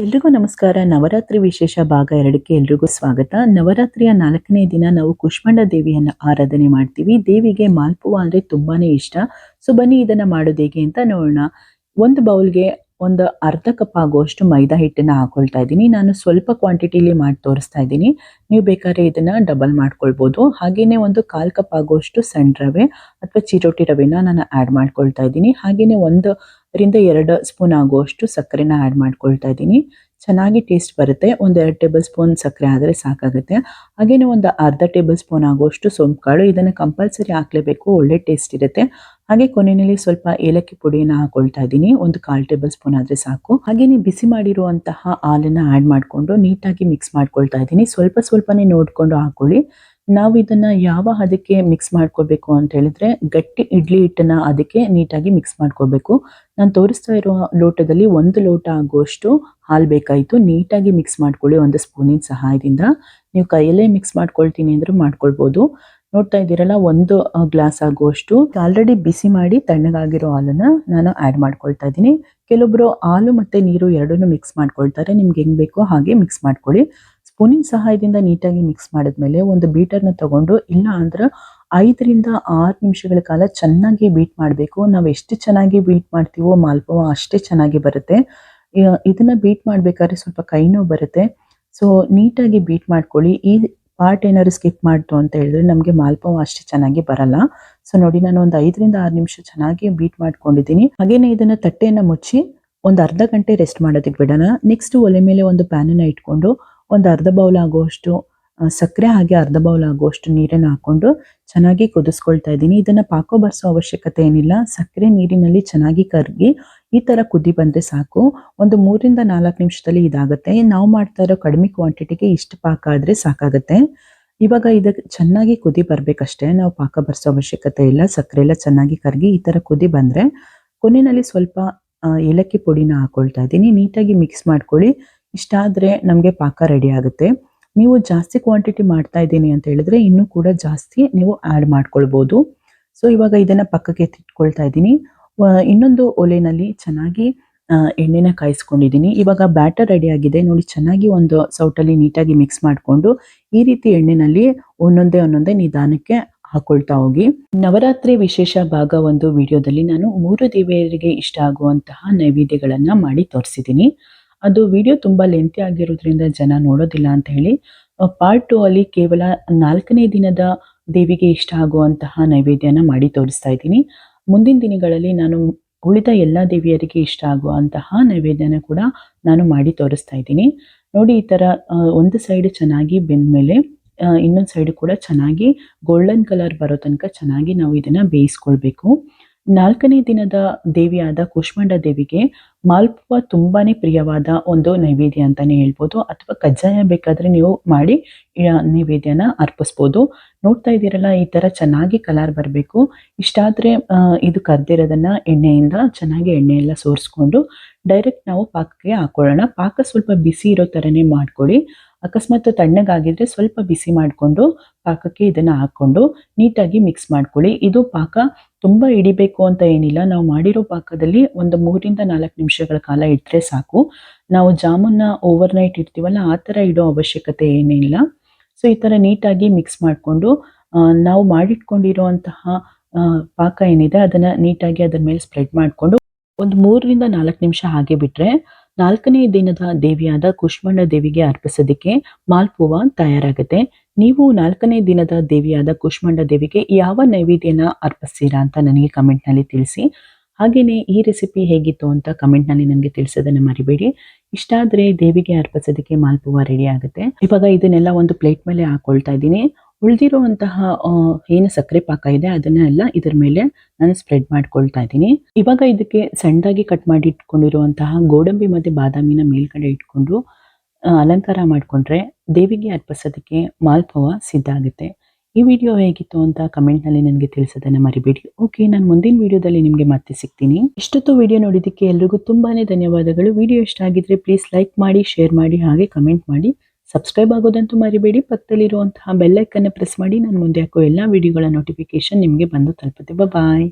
ಎಲ್ರಿಗೂ ನಮಸ್ಕಾರ. ನವರಾತ್ರಿ ವಿಶೇಷ ಭಾಗ ಎರಡಕ್ಕೆ ಎಲ್ರಿಗೂ ಸ್ವಾಗತ. ನವರಾತ್ರಿಯ ನಾಲ್ಕನೇ ದಿನ ನಾವು ಕುಷ್ಮಂಡ ದೇವಿಯನ್ನ ಆರಾಧನೆ ಮಾಡ್ತೀವಿ. ದೇವಿಗೆ ಮಾಲ್ಪುವ ಅಂದ್ರೆ ತುಂಬಾನೇ ಇಷ್ಟ. ಸೊ, ಬನ್ನಿ ಇದನ್ನ ಮಾಡೋದು ಹೇಗೆ ಅಂತ ನೋಡೋಣ. ಒಂದು ಬೌಲ್ಗೆ ಒಂದು ಅರ್ಧ ಕಪ್ ಆಗುವಷ್ಟು ಮೈದಾ ಹಿಟ್ಟನ್ನ ಹಾಕೊಳ್ತಾ ಇದ್ದೀನಿ. ನಾನು ಸ್ವಲ್ಪ ಕ್ವಾಂಟಿಟಿಲಿ ಮಾಡಿ ತೋರಿಸ್ತಾ ಇದ್ದೀನಿ. ನೀವು ಬೇಕಾದ್ರೆ ಇದನ್ನ ಡಬಲ್ ಮಾಡ್ಕೊಳ್ಬೋದು. ಹಾಗೆಯೇ ಒಂದು ಕಾಲು ಕಪ್ ಆಗುವಷ್ಟು ಸಣ್ಣ ರವೆ ಅಥವಾ ಚಿರೋಟಿ ರವೆನ ನಾನು ಆಡ್ ಮಾಡ್ಕೊಳ್ತಾ ಇದ್ದೀನಿ. ಹಾಗೆಯೇ ಒಂದರಿಂದ ಎರಡು ಸ್ಪೂನ್ ಆಗುವಷ್ಟು ಸಕ್ಕರೆನ ಆಡ್ ಮಾಡ್ಕೊಳ್ತಾ ಇದ್ದೀನಿ. ಚೆನ್ನಾಗಿ ಟೇಸ್ಟ್ ಬರುತ್ತೆ. ಒಂದು ಎರಡು ಟೇಬಲ್ ಸ್ಪೂನ್ ಸಕ್ಕರೆ ಆದರೆ ಸಾಕಾಗುತ್ತೆ. ಹಾಗೇನೆ ಒಂದು ಅರ್ಧ ಟೇಬಲ್ ಸ್ಪೂನ್ ಆಗುವಷ್ಟು ಸೋಂಪು ಕಾಳು ಇದನ್ನು ಕಂಪಲ್ಸರಿ ಹಾಕ್ಲೇಬೇಕು. ಒಳ್ಳೆ ಟೇಸ್ಟ್ ಇರುತ್ತೆ. ಹಾಗೆ ಕೊನೆಯಲ್ಲಿ ಸ್ವಲ್ಪ ಏಲಕ್ಕಿ ಪುಡಿಯನ್ನು ಹಾಕೊಳ್ತಾ ಇದ್ದೀನಿ. ಒಂದು ಕಾಲು ಟೇಬಲ್ ಸ್ಪೂನ್ ಆದರೆ ಸಾಕು. ಹಾಗೇನೆ ಬಿಸಿ ಮಾಡಿರುವಂತಹ ಹಾಲನ್ನು ಆ್ಯಡ್ ಮಾಡಿಕೊಂಡು ನೀಟಾಗಿ ಮಿಕ್ಸ್ ಮಾಡ್ಕೊಳ್ತಾ ಇದ್ದೀನಿ. ಸ್ವಲ್ಪ ಸ್ವಲ್ಪನೇ ನೋಡಿಕೊಂಡು ಹಾಕೊಳ್ಳಿ. ನಾವು ಇದನ್ನ ಯಾವ ಹದಕ್ಕೆ ಮಿಕ್ಸ್ ಮಾಡ್ಕೋಬೇಕು ಅಂತ ಹೇಳಿದ್ರೆ ಗಟ್ಟಿ ಇಡ್ಲಿ ಹಿಟ್ಟನ್ನ ಅದಕ್ಕೆ ನೀಟಾಗಿ ಮಿಕ್ಸ್ ಮಾಡ್ಕೋಬೇಕು. ನಾನು ತೋರಿಸ್ತಾ ಇರೋ ಲೋಟದಲ್ಲಿ ಒಂದು ಲೋಟ ಆಗುವಷ್ಟು ಹಾಲು ಬೇಕಾಯಿತು. ನೀಟಾಗಿ ಮಿಕ್ಸ್ ಮಾಡ್ಕೊಳ್ಳಿ ಒಂದು ಸ್ಪೂನಿನ ಸಹಾಯದಿಂದ. ನೀವು ಕೈಯಲ್ಲೇ ಮಿಕ್ಸ್ ಮಾಡ್ಕೊಳ್ತೀನಿ ಅಂದ್ರೆ ಮಾಡ್ಕೊಳ್ಬೋದು. ನೋಡ್ತಾ ಇದ್ದೀರಲ್ಲ, ಒಂದು ಗ್ಲಾಸ್ ಆಗುವಷ್ಟು. ಆಲ್ರೆಡಿ ಬಿಸಿ ಮಾಡಿ ತಣ್ಣಗಾಗಿರೋ ಹಾಲನ್ನ ನಾನು ಆಡ್ ಮಾಡ್ಕೊಳ್ತಾ ಇದ್ದೀನಿ. ಕೆಲವೊಬ್ರು ಹಾಲು ಮತ್ತೆ ನೀರು ಎರಡನ್ನೂ ಮಿಕ್ಸ್ ಮಾಡ್ಕೊಳ್ತಾರೆ. ನಿಮ್ಗೆ ಹೆಂಗ್ ಬೇಕೋ ಹಾಗೆ ಮಿಕ್ಸ್ ಮಾಡ್ಕೊಳ್ಳಿ. ಸ್ಪೂನಿನ ಸಹಾಯದಿಂದ ನೀಟಾಗಿ ಮಿಕ್ಸ್ ಮಾಡಿದ್ಮೇಲೆ ಒಂದು ಬೀಟರ್ನ ತಗೊಂಡು, ಇಲ್ಲ ಅಂದ್ರೆ ಐದರಿಂದ ಆರು ನಿಮಿಷಗಳ ಕಾಲ ಚೆನ್ನಾಗಿ ಬೀಟ್ ಮಾಡಬೇಕು. ನಾವು ಎಷ್ಟು ಚೆನ್ನಾಗಿ ಬೀಟ್ ಮಾಡ್ತೀವೋ ಮಾಲ್ಪುವ ಅಷ್ಟೇ ಚೆನ್ನಾಗಿ ಬರುತ್ತೆ. ಇದನ್ನ ಬೀಟ್ ಮಾಡಬೇಕಾದ್ರೆ ಸ್ವಲ್ಪ ಕೈ ನೋವು ಬರುತ್ತೆ. ಸೊ ನೀಟಾಗಿ ಬೀಟ್ ಮಾಡ್ಕೊಳ್ಳಿ. ಈ ಪಾರ್ಟ್ ಏನಾದ್ರು ಸ್ಕಿಪ್ ಮಾಡ್ತು ಅಂತ ಹೇಳಿದ್ರೆ ನಮಗೆ ಮಾಲ್ಪವ ಅಷ್ಟೇ ಚೆನ್ನಾಗಿ ಬರಲ್ಲ. ಸೊ ನೋಡಿ, ನಾನು ಒಂದು ಐದರಿಂದ ಆರು ನಿಮಿಷ ಚೆನ್ನಾಗಿ ಬೀಟ್ ಮಾಡ್ಕೊಂಡಿದ್ದೀನಿ. ಹಾಗೇನೆ ಇದನ್ನ ತಟ್ಟೆಯನ್ನ ಮುಚ್ಚಿ ಒಂದು ಅರ್ಧ ಗಂಟೆ ರೆಸ್ಟ್ ಮಾಡೋದಕ್ಕೆ ಬಿಡೋಣ. ನೆಕ್ಸ್ಟ್ ಒಲೆ ಮೇಲೆ ಒಂದು ಪ್ಯಾನನ್ನು ಇಟ್ಕೊಂಡು ಒಂದು ಅರ್ಧ ಬೌಲ್ ಆಗುವಷ್ಟು ಸಕ್ಕರೆ ಹಾಗೆ ಅರ್ಧ ಬೌಲ್ ಆಗುವಷ್ಟು ನೀರನ್ನು ಹಾಕೊಂಡು ಚೆನ್ನಾಗಿ ಕುದಿಸ್ಕೊಳ್ತಾ ಇದ್ದೀನಿ. ಇದನ್ನ ಪಾಕೋ ಬರ್ಸೋ ಅವಶ್ಯಕತೆ ಏನಿಲ್ಲ. ಸಕ್ಕರೆ ನೀರಿನಲ್ಲಿ ಚೆನ್ನಾಗಿ ಕರಗಿ ಈ ತರ ಕುದಿ ಬಂದ್ರೆ ಸಾಕು. ಒಂದು ಮೂರಿಂದ ನಾಲ್ಕು ನಿಮಿಷದಲ್ಲಿ ಇದಾಗುತ್ತೆ. ನಾವು ಮಾಡ್ತಾ ಇರೋ ಕಡಿಮೆ ಕ್ವಾಂಟಿಟಿಗೆ ಇಷ್ಟು ಪಾಕ ಆದ್ರೆ ಸಾಕಾಗುತ್ತೆ. ಇವಾಗ ಇದಕ್ಕೆ ಚೆನ್ನಾಗಿ ಕುದಿ ಬರಬೇಕಷ್ಟೇ. ನಾವು ಪಾಕ ಬರ್ಸೋ ಅವಶ್ಯಕತೆ ಇಲ್ಲ. ಸಕ್ಕರೆ ಎಲ್ಲ ಚೆನ್ನಾಗಿ ಕರಗಿ ಈ ತರ ಕುದಿ ಬಂದ್ರೆ ಕೊನೆಯಲ್ಲಿ ಸ್ವಲ್ಪ ಏಲಕ್ಕಿ ಪುಡಿನ ಹಾಕೊಳ್ತಾ ಇದ್ದೀನಿ. ನೀಟಾಗಿ ಮಿಕ್ಸ್ ಮಾಡ್ಕೊಳ್ಳಿ. ಇಷ್ಟಾದ್ರೆ ನಮಗೆ ಪಾಕ ರೆಡಿ ಆಗುತ್ತೆ. ನೀವು ಜಾಸ್ತಿ ಕ್ವಾಂಟಿಟಿ ಮಾಡ್ತಾ ಇದ್ದೀನಿ ಅಂತ ಹೇಳಿದ್ರೆ ಇನ್ನೂ ಕೂಡ ಜಾಸ್ತಿ ನೀವು ಆಡ್ ಮಾಡ್ಕೊಳ್ಬೋದು. ಸೊ ಇವಾಗ ಇದನ್ನ ಪಕ್ಕಕ್ಕೆ ಎತ್ತಿಟ್ಕೊಳ್ತಾ ಇದ್ದೀನಿ. ಇನ್ನೊಂದು ಒಲೆನಲ್ಲಿ ಚೆನ್ನಾಗಿ ಎಣ್ಣೆನ ಕಾಯಿಸ್ಕೊಂಡಿದ್ದೀನಿ. ಇವಾಗ ಬ್ಯಾಟರ್ ರೆಡಿ ಆಗಿದೆ. ನೋಡಿ, ಚೆನ್ನಾಗಿ ಒಂದು ಸೌಟಲ್ಲಿ ನೀಟಾಗಿ ಮಿಕ್ಸ್ ಮಾಡಿಕೊಂಡು ಈ ರೀತಿ ಎಣ್ಣೆನಲ್ಲಿ ಒಂದೊಂದೇ ಒಂದೊಂದೇ ನಿಧಾನಕ್ಕೆ ಹಾಕೊಳ್ತಾ ಹೋಗಿ. ನವರಾತ್ರಿ ವಿಶೇಷ ಭಾಗ ಒಂದು ವಿಡಿಯೋದಲ್ಲಿ ನಾನು ಮೂರು ದೇವಿಯರಿಗೆ ಇಷ್ಟ ಆಗುವಂತಹ ನೈವೇದ್ಯಗಳನ್ನು ಮಾಡಿ ತೋರಿಸಿದ್ದೀನಿ. ಅದು ವಿಡಿಯೋ ತುಂಬಾ ಲೆಂತಿ ಆಗಿರೋದ್ರಿಂದ ಜನ ನೋಡೋದಿಲ್ಲ ಅಂತ ಹೇಳಿ ಪಾರ್ಟ್ ಟು ಅಲ್ಲಿ ಕೇವಲ ನಾಲ್ಕನೇ ದಿನದ ದೇವಿಗೆ ಇಷ್ಟ ಆಗುವಂತಹ ನೈವೇದ್ಯನ ಮಾಡಿ ತೋರಿಸ್ತಾ ಇದ್ದೀನಿ. ಮುಂದಿನ ದಿನಗಳಲ್ಲಿ ನಾನು ಉಳಿದ ಎಲ್ಲ ದೇವಿಯರಿಗೆ ಇಷ್ಟ ಆಗುವಂತಹ ನೈವೇದ್ಯನ ಕೂಡ ನಾನು ಮಾಡಿ ತೋರಿಸ್ತಾ ಇದ್ದೀನಿ. ನೋಡಿ, ಈ ತರ ಒಂದು ಸೈಡ್ ಚೆನ್ನಾಗಿ ಬೆಂದ ಮೇಲೆ ಇನ್ನೊಂದು ಸೈಡ್ ಕೂಡ ಚೆನ್ನಾಗಿ ಗೋಲ್ಡನ್ ಕಲರ್ ಬರೋ ತನಕ ಚೆನ್ನಾಗಿ ನಾವು ಇದನ್ನ ಬೇಯಿಸ್ಕೊಳ್ಬೇಕು. ನಾಲ್ಕನೇ ದಿನದ ದೇವಿಯಾದ ಕುಷ್ಮಂಡ ದೇವಿಗೆ ಮಾಲ್ಪುವ ತುಂಬಾನೇ ಪ್ರಿಯವಾದ ಒಂದು ನೈವೇದ್ಯ ಅಂತಾನೆ ಹೇಳ್ಬೋದು. ಅಥವಾ ಕಜ್ಜಾಯ ಬೇಕಾದ್ರೆ ನೀವು ಮಾಡಿ ನೈವೇದ್ಯನ ಅರ್ಪಿಸ್ಬೋದು. ನೋಡ್ತಾ ಇದ್ದೀರಲ್ಲ, ಈ ತರ ಚೆನ್ನಾಗಿ ಕಲರ್ ಬರಬೇಕು. ಇಷ್ಟಾದ್ರೆ ಇದು ಕರ್ದಿರೋದನ್ನ ಎಣ್ಣೆಯಿಂದ ಚೆನ್ನಾಗಿ ಎಣ್ಣೆ ಎಲ್ಲ ಸೋರಿಸ್ಕೊಂಡು ಡೈರೆಕ್ಟ್ ನಾವು ಪಾಕಕ್ಕೆ ಹಾಕೊಳ್ಳೋಣ. ಪಾಕ ಸ್ವಲ್ಪ ಬಿಸಿ ಇರೋ ತರನೇ ಮಾಡ್ಕೊಳ್ಳಿ. ಅಕಸ್ಮಾತ್ ತಣ್ಣಗಾಗಿದ್ರೆ ಸ್ವಲ್ಪ ಬಿಸಿ ಮಾಡಿಕೊಂಡು ಪಾಕಕ್ಕೆ ಇದನ್ನ ಹಾಕೊಂಡು ನೀಟಾಗಿ ಮಿಕ್ಸ್ ಮಾಡ್ಕೊಳ್ಳಿ. ಇದು ಪಾಕ ತುಂಬಾ ಹಿಡಿಬೇಕು ಅಂತ ಏನಿಲ್ಲ. ನಾವು ಮಾಡಿರೋ ಪಾಕದಲ್ಲಿ ಒಂದು ಮೂರಿಂದ ನಾಲ್ಕು ನಿಮಿಷಗಳ ಕಾಲ ಇಟ್ಟರೆ ಸಾಕು. ನಾವು ಜಾಮೂನ್ನ ಓವರ್ ನೈಟ್ ಇಡ್ತೀವಲ್ಲ, ಆ ಥರ ಇಡೋ ಅವಶ್ಯಕತೆ ಏನಿಲ್ಲ. ಸೊ ಈ ಥರ ನೀಟಾಗಿ ಮಿಕ್ಸ್ ಮಾಡಿಕೊಂಡು ನಾವು ಮಾಡಿಟ್ಕೊಂಡಿರುವಂತಹ ಪಾಕ ಏನಿದೆ, ಅದನ್ನ ನೀಟಾಗಿ ಅದರ ಮೇಲೆ ಸ್ಪ್ರೆಡ್ ಮಾಡಿಕೊಂಡು ಒಂದು ಮೂರರಿಂದ ನಾಲ್ಕು ನಿಮಿಷ ಹಾಗೆ ಬಿಟ್ರೆ ನಾಲ್ಕನೇ ದಿನದ ದೇವಿಯಾದ ಕುಷ್ಮಂಡ ದೇವಿಗೆ ಅರ್ಪಿಸೋದಕ್ಕೆ ಮಾಲ್ಪುವ ತಯಾರಾಗುತ್ತೆ. ನೀವು ನಾಲ್ಕನೇ ದಿನದ ದೇವಿಯಾದ ಕುಷ್ಮಂಡ ದೇವಿಗೆ ಯಾವ ನೈವೇದ್ಯನ ಅರ್ಪಿಸ್ತೀರಾ ಅಂತ ನನಗೆ ಕಮೆಂಟ್ನಲ್ಲಿ ತಿಳಿಸಿ. ಹಾಗೆಯೇ ಈ ರೆಸಿಪಿ ಹೇಗಿತ್ತು ಅಂತ ಕಮೆಂಟ್ನಲ್ಲಿ ನನಗೆ ತಿಳಿಸೋದನ್ನು ಮರಿಬೇಡಿ. ಇಷ್ಟ ಆದರೆ ದೇವಿಗೆ ಅರ್ಪಿಸೋದಕ್ಕೆ ಮಾಲ್ಪುವ ರೆಡಿ ಆಗುತ್ತೆ. ಇವಾಗ ಇದನ್ನೆಲ್ಲ ಒಂದು ಪ್ಲೇಟ್ ಮೇಲೆ ಹಾಕೊಳ್ತಾ ಇದ್ದೀನಿ. ಉಳಿದಿರುವಂತಹ ಏನು ಸಕ್ಕರೆ ಪಾಕ ಇದೆ, ಅದನ್ನೆಲ್ಲ ಇದರ ಮೇಲೆ ನಾನು ಸ್ಪ್ರೆಡ್ ಮಾಡ್ಕೊಳ್ತಾ ಇದ್ದೀನಿ. ಇವಾಗ ಇದಕ್ಕೆ ಸಣ್ಣದಾಗಿ ಕಟ್ ಮಾಡಿ ಇಟ್ಕೊಂಡಿರುವಂತಹ ಗೋಡಂಬಿ ಮತ್ತು ಬಾದಾಮಿನ ಮೇಲ್ಗಡೆ ಇಟ್ಕೊಂಡು ಅಲಂಕಾರ ಮಾಡಿಕೊಂಡ್ರೆ ದೇವಿಗೆ ಅರ್ಪಿಸೋದಕ್ಕೆ ಮಾಲ್ಪವ ಸಿದ್ಧ ಆಗುತ್ತೆ. ಈ ವಿಡಿಯೋ ಹೇಗಿತ್ತು ಅಂತ ಕಮೆಂಟ್ನಲ್ಲಿ ನನಗೆ ತಿಳಿಸೋದನ್ನು ಮರಿಬೇಡಿ. ಓಕೆ ನಾನು ಮುಂದಿನ ವಿಡಿಯೋದಲ್ಲಿ ನಿಮಗೆ ಮತ್ತೆ ಸಿಗ್ತೀನಿ. ಇಷ್ಟೊತ್ತು ವಿಡಿಯೋ ನೋಡಿದ್ದಕ್ಕೆ ಎಲ್ರಿಗೂ ತುಂಬಾನೇ ಧನ್ಯವಾದಗಳು. ವಿಡಿಯೋ ಇಷ್ಟ ಆಗಿದ್ರೆ ಪ್ಲೀಸ್ ಲೈಕ್ ಮಾಡಿ ಶೇರ್ ಮಾಡಿ, ಹಾಗೆ ಕಮೆಂಟ್ ಮಾಡಿ. ಸಬ್ಸ್ಕ್ರೈಬ್ ಆಗೋದಂತೂ ಮರಿಬೇಡಿ. ಪಕ್ಕದಲ್ಲಿರುವಂತಹ ಬೆಲ್ಲೈಕನ್ನು ಪ್ರೆಸ್ ಮಾಡಿ. ನಾನು ಮುಂದೆ ಹಾಕೋ ಎಲ್ಲ ವಿಡಿಯೋಗಳ ನೋಟಿಫಿಕೇಶನ್ ನಿಮಗೆ ಬಂದು ತಲುಪುತ್ತೆ. ಬಾಯ್